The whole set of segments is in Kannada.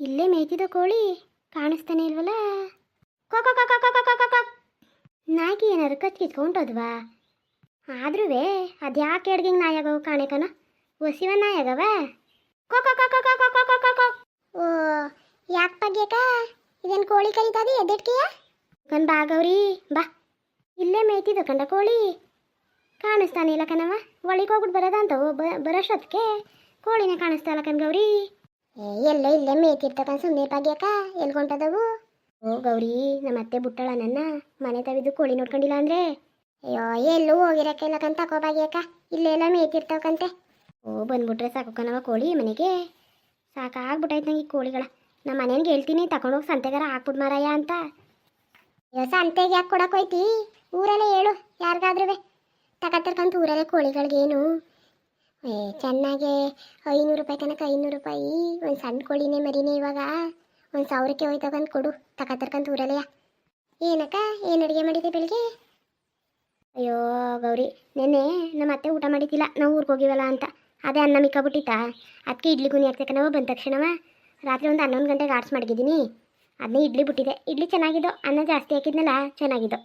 ಇಲ್ಲೇ ಮೇಯ್ತಿದ್ದ ಕೋಳಿ ಕಾಣಿಸ್ತಾನೆ ಇಲ್ವಲ್ಲ ನಾಯಿಗೆ ಏನಾರು ಕಚ್ಕಿತ್ಕೊಂಡೋದ್ವಾ ಆದ್ರೂ ಅದ್ಯಾಕೆ ಅಡ್ಗಿಂಗ್ ನಾಯಾಗವು ಕಾಣೆಕನ ಒಸಿವ ನಾಯಾಗವ ಓ ಯಾಕೆ ಬಗ್ಗೆಕ ಇದೇನು ಕೋಳಿ ಕರಿತಾದಿ ಎದ್ದೆಟ್ಕಿಯ ಗನ್ ಬಾಗವ್ರಿ ಬಾ ಇಲ್ಲೇ ಮೇಯ್ತಿದ್ದ ಕಂಡ ಕೋಳಿ ಕಾಣಿಸ್ತಾನೆ ಇಲ್ಲ ಕಣವ ಒಳಗೆ ಹೋಗ್ಬಿಟ್ಟು ಬರೋದಂತ ಬರೋಷ್ಟೊತ್ತಿಗೆ ಕೋಳಿನೇ ಕಾಣಿಸ್ತಾ ಇಲ್ಲ ಕಣ್ ಗೌರಿ. ಎಲ್ಲ ಇಲ್ಲೇ ಮೇಯ್ತಿರ್ತಕ್ಕಂಥ ಸುಮ್ಮನೆ ಪಾಗ್ಯಾಕ ಎಲ್ಲಿ ಹೊಂಟದವು? ಓ, ಗೌರಿ ನಮ್ಮ ಅತ್ತೆ ಬುಟ್ಟಳ ನನ್ನ. ಮನೆ ತವಿದು ಕೋಳಿ ನೋಡ್ಕೊಂಡಿಲ್ಲ ಅಂದ್ರೆ? ಅಯ್ಯೋ, ಎಲ್ಲೂ ಹೋಗಿರಕ್ಕೆ ಇಲ್ಲ ಕಂತ ತಕೋ ಬಾಗ್ಯಾಕ ಇಲ್ಲೆಲ್ಲ ಮೇಯ್ತಿರ್ತಾವಕಂತೆ ಓ, ಬಂದ್ಬಿಟ್ರೆ ಸಾಕು ಕಣವ ಕೋಳಿ ಮನೆಗೆ. ಸಾಕಾಗ್ಬಿಟ್ಟೈತೆ ನಂಗೆ ಈ ಕೋಳಿಗಳ. ನಮ್ಮ ಮನೇನ್ಗೆ ಹೇಳ್ತೀನಿ ತಗೊಂಡೋಗಿ ಸಂತೆಗಾರ ಹಾಕ್ಬಿಡ್ ಮಾರಾಯ ಅಂತ. ಅಯ್ಯೋ, ಸಂತೆಗೆ ಯಾಕೆ ಕೊಡಕ್ ಹೋಯ್ತಿ? ಊರಲ್ಲೇ ಹೇಳು ಯಾರಿಗಾದ್ರೂ ತಗತ್ತರ್ಕಂತ ಊರಲ್ಲೇ ಕೋಳಿಗಳಿಗೇನು ಏ, ಚೆನ್ನಾಗೆ ಐನೂರು ರೂಪಾಯಿ ತನಕ, ಐನೂರು ರೂಪಾಯಿ. ಒಂದು ಸಣ್ಣ ಕೋಳಿನೇ ಮರಿನೇ ಇವಾಗ. ಒಂದು ಸಾವಿರಕ್ಕೆ ಹೋಯ್ತಕ್ಕಂತ ಕೊಡು. ತಗತ್ತರ್ಕಂತ ಊರಲ್ಲೇ ಏನಕ್ಕ? ಏನು ಅಡುಗೆ ಮಾಡಿದೆ ಬೆಳಿಗ್ಗೆ ಅಯ್ಯೋ, ಗೌರಿ, ನೆನ್ನೆ ನಮ್ಮ ಅತ್ತೆ ಊಟ ಮಾಡಿದ್ದಿಲ್ಲ. ನಾವು ಊರಿಗೆ ಹೋಗಿವಲ್ಲ ಅಂತ. ಅದೇ ಅನ್ನ ಮಿಕ್ಕಾಬಿಟ್ಟಿತ್ತ ಅದಕ್ಕೆ ಇಡ್ಲಿ ಗುಣಿ ನಾವು ಬಂದ ತಕ್ಷಣವ ರಾತ್ರಿ ಒಂದು ಹನ್ನೊಂದು ಗಂಟೆಗೆ ಆರ್ಟ್ಸ್ ಮಾಡಿದ್ದೀನಿ ಅದನ್ನೇ ಇಡ್ಲಿ ಬಿಟ್ಟಿದೆ. ಇಡ್ಲಿ ಚೆನ್ನಾಗಿದ್ದು? ಅನ್ನ ಜಾಸ್ತಿ ಹಾಕಿದ್ನಲ್ಲ, ಚೆನ್ನಾಗಿದ್ದು?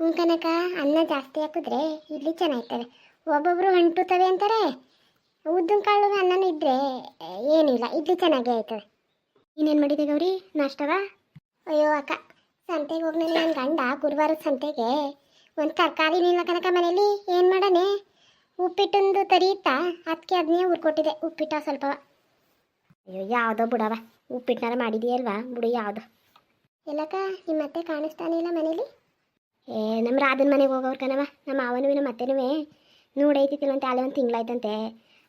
ಹ್ಞೂ ಕನಕ, ಅನ್ನ ಜಾಸ್ತಿ ಹಾಕಿದ್ರೆ ಇಡ್ಲಿ ಚೆನ್ನಾಗಿರ್ತವೆ ಒಬ್ಬೊಬ್ರು ಅಂಟುತ್ತವೆ ಅಂತಾರೆ. ಉದ್ದಿನ ಕಾಳು ಅನ್ನನೂ ಇದ್ದರೆ ಏನಿಲ್ಲ ಇಡ್ಲಿ ಚೆನ್ನಾಗೇ ಆಯ್ತವೆ ಇನ್ನೇನು ಮಾಡಿದೆ ಗೌರಿ? ನಾಷ್ಟವ? ಅಯ್ಯೋ ಅಕ್ಕ, ಸಂತೆಗೆ ಹೋಗ್ಮೇಲೆ ನನ್ನ ಗಂಡ ಗುರುವಾರ ಸಂತೆಗೆ ಒಂದು ತರಕಾರಿ ನಿಲ್ಲ ಕನಕ ಮನೇಲಿ, ಏನು ಮಾಡೋಣ ಉಪ್ಪಿಟ್ಟೊಂದು ತರಿಯುತ್ತಾ ಅದಕ್ಕೆ ಅದನ್ನೇ ಹುರ್ಕೊಟ್ಟಿದೆ ಉಪ್ಪಿಟ್ಟ ಸ್ವಲ್ಪ ಅಯ್ಯೋ, ಯಾವುದೋ ಬಿಡವ ಉಪ್ಪಿಟ್ಟನಾರ ಮಾಡಿದೆಯಲ್ವಾ, ಬಿಡು ಯಾವುದು. ಎಲ್ಲಕ್ಕ ನಿಮ್ಮ ಅತ್ತೆ ಕಾಣಿಸ್ತಾನೆ ಇಲ್ಲ ಮನೇಲಿ? ಏ ನಮ್ಮ ರಾಧನ ಮನೆಗೆ ಹೋಗೋರು ಕಣವ ನಮ್ಮ ಮಾವನೂ ನಮ್ಮ ಅತ್ತೆನೂ ನೋಡೈತಿತ್ತಿಲ್ಲಂತೆ ಅಲ್ಲೇ ಒಂದು ತಿಂಗಳಾಯ್ತಂತೆ.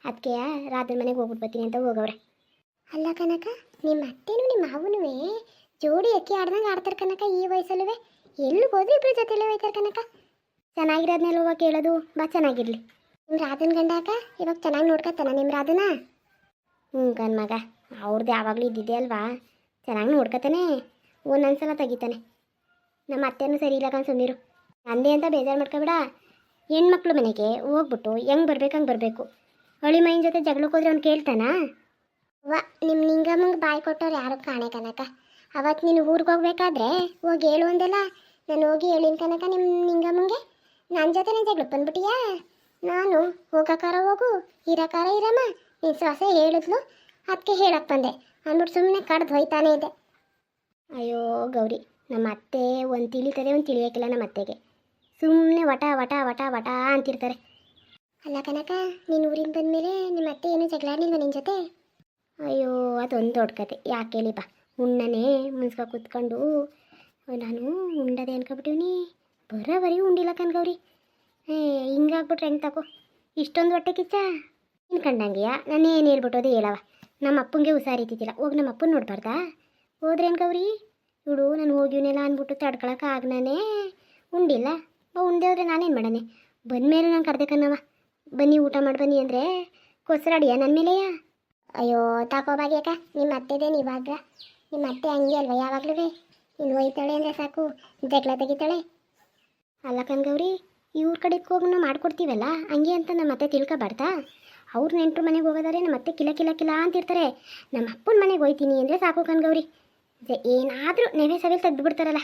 ಅದಕ್ಕೆ ರಾಧನ ಮನೆಗೆ ಹೋಗ್ಬಿಟ್ಟು ಬರ್ತೀನಿ ಅಂತ ಹೋಗವ್ರೆ. ಅಲ್ಲ ಕನಕ ನಿಮ್ಮ ಅತ್ತೆನೂ ನಿಮ್ಮ ಮಾವನೂ ಜೋಡಿ ಅಕ್ಕಿ ಆಡ್ದಂಗೆ ಆಡ್ತಾರೆ ಕನಕ ಈ ವಯಸ್ಸಲ್ಲೂ ಎಲ್ಲಿ ಹೋದ್ರೆ ಇಬ್ಬರು ಜೊತೆಲೇ ಹೋಯ್ತಾರೆ ಕನಕ ಚೆನ್ನಾಗಿರೋದ್ನೆಲ್ಲ ಹೋಗೋಕೆ ಕೇಳೋದು ಬಾ ಚೆನ್ನಾಗಿರ್ಲಿ. ನಿಮ್ಮ ರಾಧನ ಗಂಡಾಕ ಇವಾಗ ಚೆನ್ನಾಗಿ ನೋಡ್ಕೊತಾನ ನಿಮ್ಮ ರಾಧನ? ಹ್ಞೂ ಗನ್ ಮಗ ಅವ್ರದ್ದು ಯಾವಾಗಲೂ ಇದ್ದಿದ್ದೆ ಅಲ್ವಾ? ಚೆನ್ನಾಗಿ ನೋಡ್ಕೊತಾನೆ ಒಂದೊಂದ್ಸಲ ತೆಗಿತಾನೆ. ನಮ್ಮ ಅತ್ತೆನೂ ಸರಿ ಇಲ್ಲ ಕಣ್ ತಂದೆ ಅಂತ ಬೇಜಾರು ಮಾಡ್ಕೊಬೇಡ. ಹೆಣ್ಮಕ್ಳು ಮನೆಗೆ ಹೋಗ್ಬಿಟ್ಟು ಹೆಂಗೆ ಬರ್ಬೇಕು, ಹಂಗೆ ಬರಬೇಕು. ಹಳಿ ಮೈನ್ ಜೊತೆ ಜಗಳಕ್ಕೆ ಹೋದ್ರೆ ಅವ್ನು ಕೇಳ್ತಾನಾ? ವ ನಿಮ್ಮ ನಿಂಗಮ್ಮಂಗೆ ಬಾಯಿ ಕೊಟ್ಟವ್ರು ಯಾರು ಕಾಣೆ ಕನಕ ಅವತ್ತು ನೀನು ಊರಿಗೆ ಹೋಗ್ಬೇಕಾದ್ರೆ ಹೋಗಿ ಹೇಳು ಅಂದಲ್ಲ. ನಾನು ಹೋಗಿ ಹೇಳಿನ ಕನಕ ನಿಮ್ಮ ನಿಂಗಮ್ಮಂಗೆ. ನನ್ನ ಜೊತೆನೇ ಜಗಳ ಬಂದ್ಬಿಟ್ಟಿಯಾ? ನಾನು ಹೋಗಕಾರ ಹೋಗು ಇರಕಾರ ಇರಮ್ಮ. ನೀನು ಸೊಸೆ ಹೇಳಿದ್ಲು ಅದಕ್ಕೆ ಹೇಳಕ್ಕೆ ಬಂದೆ. ಅಂದ್ಬಿಟ್ಟು ಸುಮ್ಮನೆ ಕಡ್ದು ಹೋಯ್ತಾನೆ ಇದೆ. ಅಯ್ಯೋ ಗೌರಿ. ನಮ್ಮ ಅತ್ತೆ ಒಂದು ತಿಳಿತದೆ ಒಂದು ತಿಳಿಯೋಕ್ಕಿಲ್ಲ ನಮ್ಮ ಅತ್ತೆಗೆ. ಸುಮ್ಮನೆ ವಟ ವಟ ವಟ ವಟ ಅಂತಿರ್ತಾರೆ. ಅಲ್ಲ ಕನಕ ನೀನು ಊರಿಂದ ಬಂದಮೇಲೆ ನಿಮ್ಮ ಅತ್ತೆ ಏನೂ ಜಗಳಾಡಲಿಲ್ವ ನಿನ್ನ ಜೊತೆ? ಅಯ್ಯೋ ಅದೊಂದು ದೊಡ್ಡ ಕತೆ. ಯಾಕೆ ಹೇಳಿ ಬಾ. ಉಣ್ಣನೆ ಮುನ್ಸ್ಕೊ ಕೂತ್ಕೊಂಡು ನಾನು ಉಂಡದೆ ಅನ್ಕೊಬಿಟ್ಟಿವ್ನಿ. ಬರೋಬರಿ ಉಂಡಿಲ್ಲ ಕನ್ಗೌರಿ. ಏ ಹಿಂಗಾಗ್ಬಿಟ್ರೆ ಹೆಂಗೆ ತಗೋ ಇಷ್ಟೊಂದು ಹೊಟ್ಟೆ ಕಿಚ್ಚ? ನೀನು ಕಂಡಂಗೆಯ? ನಾನು ಏನು ಹೇಳ್ಬಿಟ್ಟೋದು ಹೇಳವ ನಮ್ಮ ಅಪ್ಪಂಗೆ ಹುಷಾರಿತಿದ್ದಿಲ್ಲ ಹೋಗಿ ನಮ್ಮ ಅಪ್ಪನ ನೋಡ್ಬಾರ್ದಾ ಹೋದ್ರೇನು ಗೌರಿ? ಇವಳು ನಾನು ಹೋಗಿವ್ನೆಲ್ಲ ಅಂದ್ಬಿಟ್ಟು ತಡ್ಕೊಳಕ್ಕೆ ಆಗ್ನಾನೇ. ಉಂಡಿಲ್ಲ? ಬಾ ಉಂಡೆ ಹೋದ್ರೆ ನಾನೇನು ಮಾಡನೆ? ಬಂದಮೇಲೆ ನಾನು ಕರ್ದಕ್ಕನ್ನವ ಬನ್ನಿ, ಊಟ ಮಾಡಿ ಬನ್ನಿ ಅಂದರೆ. ಕೊಸರಾಡಿಯ ನನ್ನ ಮೇಲೆಯ? ಅಯ್ಯೋ, ತಾಕೋ ಭಾಗ್ಯಕ್ಕ ನಿಮ್ಮ ಅತ್ತೆದೇನು ಇವಾಗ ನಿಮ್ಮ ಅತ್ತೆ ಹಂಗೆ ಅಲ್ವಾ ಯಾವಾಗಲೂ ನೀನು ಹೋಯ್ತಾಳೆ ಅಂದರೆ ಸಾಕು. ಜಗಳ ತೆಗಿತಾಳೆ. ಅಲ್ಲ ಕಣ್ಗೌರಿ ಇವ್ರ ಕಡೆಗೆ ಹೋಗಿ ನಾವು ಮಾಡ್ಕೊಡ್ತೀವಲ್ಲ? ಹಂಗೆ ಅಂತ ನಮ್ಮ ಅತ್ತೆ ತಿಳ್ಕೊಬಾರ್ದಾ? ಅವ್ರ ನೆಂಟ್ರು ಮನೆಗೆ ಹೋಗೋದಾರೆ ನಮ್ಮ ಅತ್ತೆ ಕಿಲ ಕಿಲ ಕಿಲ ಅಂತಿರ್ತಾರೆ. ನಮ್ಮ ಅಪ್ಪನ ಮನೆಗೆ ಹೋಯ್ತೀನಿ ಅಂದರೆ ಸಾಕು ಕಣ್ಗೌರಿ. ಏನಾದರೂ ನೆವೆ ಸವೆಲ್ ತೆಗೆದು ಬಿಡ್ತಾರಲ್ಲ